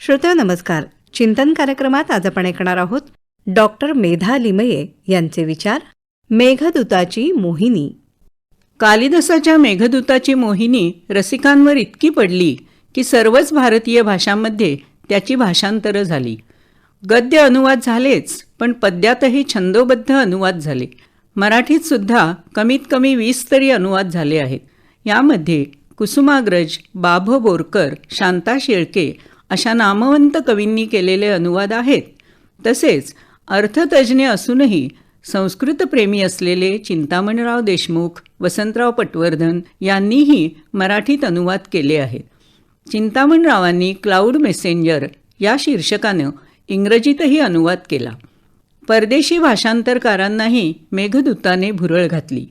श्रोत्या नमस्कार. चिंतन कार्यक्रमात आज आपण ऐकणार आहोत डॉक्टर मेधा लिमये यांचे विचार मेघदूताची मोहिनी. कालिदासाच्या मेघदूताची मोहिनी रसिकांवर इतकी पडली की सर्वच भारतीय भाषांमध्ये त्याची भाषांतरं झाली. गद्य अनुवाद झालेच पण पद्यातही छंदोबद्ध अनुवाद झाले. मराठीत सुद्धा कमीत कमी वीस तरी अनुवाद झाले आहेत. यामध्ये कुसुमाग्रज बाभ बोरकर शांता शेळके अशा नामवंत कवींनी केलेले अनुवाद आहेत. तसेच अर्थतज्ज्ञ असूनही संस्कृतप्रेमी असलेले चिंतामणराव देशमुख वसंतराव पटवर्धन यांनीही मराठीत अनुवाद केले आहेत. चिंतामणरावांनी क्लाउड मेसेंजर या शीर्षकानं इंग्रजीतही अनुवाद केला. परदेशी भाषांतरकारांनाही मेघदूताने भुरळ घातली.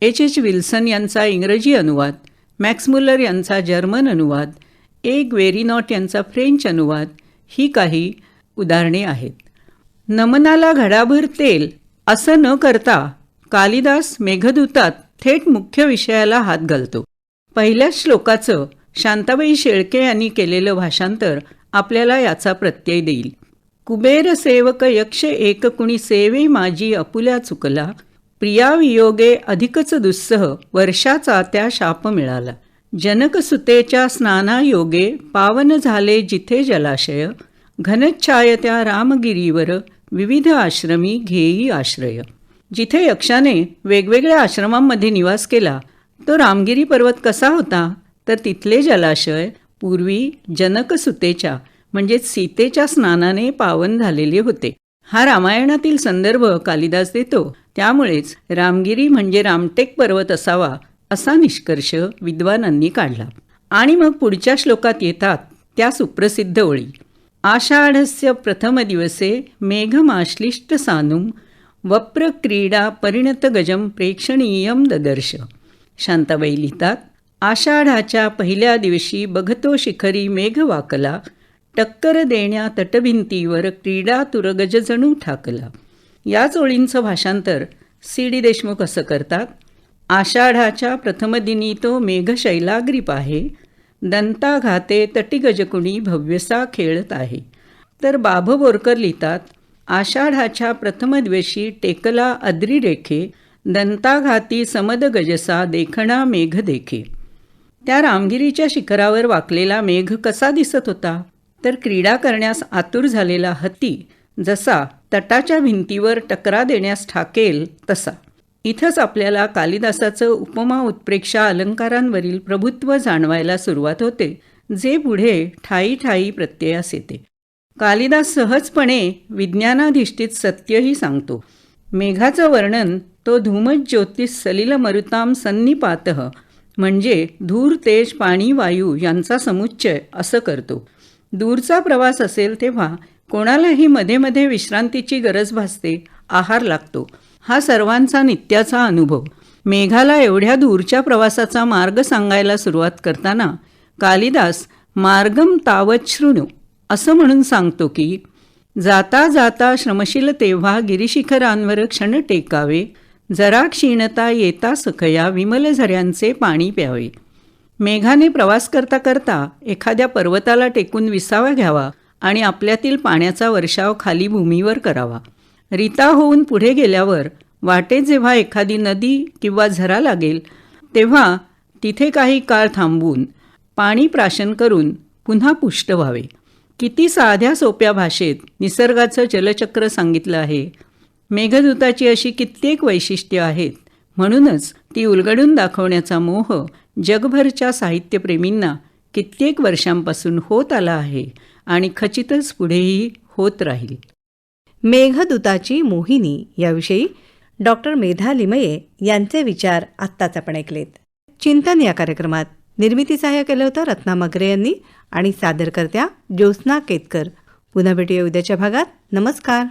एच एच विल्सन यांचा इंग्रजी अनुवाद मॅक्समुलर यांचा जर्मन अनुवाद ए ग्वेरिनॉट यांचा फ्रेंच अनुवाद ही काही उदाहरणे आहेत. नमनाला घडाभर तेल असं न करता कालिदास मेघदूतात थेट मुख्य विषयाला हात घालतो. पहिल्याच श्लोकाचं शांताबाई शेळके यांनी केलेलं भाषांतर आपल्याला याचा प्रत्यय देईल. कुबेर सेवक यक्ष एक कुणी सेवे माझी अपुल्या चुकला प्रिया वियोगे अधिकच दुस्सह वर्षाचा त्या शाप मिळाला. जनकसुतेच्या स्नानायोगे पावन झाले जिथे जलाशय घनच्छाय त्या रामगिरीवर विविध आश्रमी घेई आश्रय. जिथे यक्षाने वेगवेगळ्या आश्रमांमध्ये निवास केला तो रामगिरी पर्वत कसा होता? तर तिथले जलाशय पूर्वी जनकसुतेच्या म्हणजेच सीतेच्या स्नानाने पावन झालेले होते. हा रामायणातील संदर्भ कालिदास देतो. त्यामुळेच रामगिरी म्हणजे रामटेक पर्वत असावा असा निष्कर्ष विद्वानांनी काढला. आणि मग पुढच्या श्लोकात येतात त्या सुप्रसिद्ध ओळी. आषाढस्य प्रथम दिवसे मेघमाश्लिष्ट सानुम वप्र क्रीडा परिणत गजम प्रेक्षणीयम ददर्श. शांताबाई लिहितात आषाढाच्या पहिल्या दिवशी बघतो शिखरी मेघवाकला टक्कर देण्या तटभिंतीवर क्रीडा तुरगज जणू ठाकला. याच ओळींचं भाषांतर सी डी देशमुख असं करतात. आषाढाच्या प्रथमदिनी तो मेघशैलाग्रीप आहे. दंताघाते तटीगजकुणी भव्यसा खेळत आहे. तर बाभ बोरकर लिहितात आषाढाच्या प्रथम दिवशी टेकला अद्री रेखे दंताघाती समद गजसा देखणा मेघ देखे. त्या रामगिरीच्या शिखरावर वाकलेला मेघ कसा दिसत होता? तर क्रीडा करण्यास आतुर झालेला हत्ती जसा तटाच्या भिंतीवर टकरा देण्यास ठाकेल तसा. इथंच आपल्याला कालिदासाचं उपमा उत्प्रेक्षा अलंकारांवरील प्रभुत्व जाणवायला सुरुवात होते जे पुढे ठाई ठाई प्रत्ययास येते. कालिदास सहजपणे विज्ञानाधिष्ठित सत्यही सांगतो. मेघाचं वर्णन तो धूमज ज्योतिष सलिल मरुताम सन्निपात म्हणजे धूर तेज पाणी वायू यांचा समुच्चय असं करतो. दूरचा प्रवास असेल तेव्हा कोणालाही मध्ये मध्ये विश्रांतीची गरज भासते आहार लागतो. हा सर्वांचा नित्याचा अनुभव. मेघाला एवढ्या दूरच्या प्रवासाचा मार्ग सांगायला सुरुवात करताना कालिदास मार्गम तावत शृणू. असं म्हणून सांगतो की जाता जाता श्रमशील तेव्हा गिरिशिखरांवर क्षण टेकावे. जरा क्षीणता येता सखया विमल झऱ्यांचे पाणी प्यावे. मेघाने प्रवास करता करता एखाद्या पर्वताला टेकून विसावा घ्यावा आणि आपल्यातील पाण्याचा वर्षाव खाली भूमीवर करावा. रीता होऊन पुढे गेल्यावर वाटे जेव्हा एखादी नदी किंवा झरा लागेल तेव्हा तिथे काही काळ थांबवून पाणी प्राशन करून पुन्हा पुष्ट व्हावे. किती साध्या सोप्या भाषेत निसर्गाचं जलचक्र सांगितलं आहे. मेघदूताची अशी कित्येक वैशिष्ट्य आहेत म्हणूनच ती उलगडून दाखवण्याचा मोह जगभरच्या साहित्यप्रेमींना कित्येक वर्षांपासून होत आला आहे आणि खचितच पुढेही होत राहील. मेघदूताची मोहिनी याविषयी डॉक्टर मेधा लिमये यांचे विचार आत्ताच आपण ऐकलेत. चिंतन या कार्यक्रमात निर्मिती सहाय्य केलं होतं रत्ना मगरे यांनी आणि सादरकर्त्या ज्योत्स्ना केतकर. पुन्हा भेटूया उद्याच्या भागात. नमस्कार.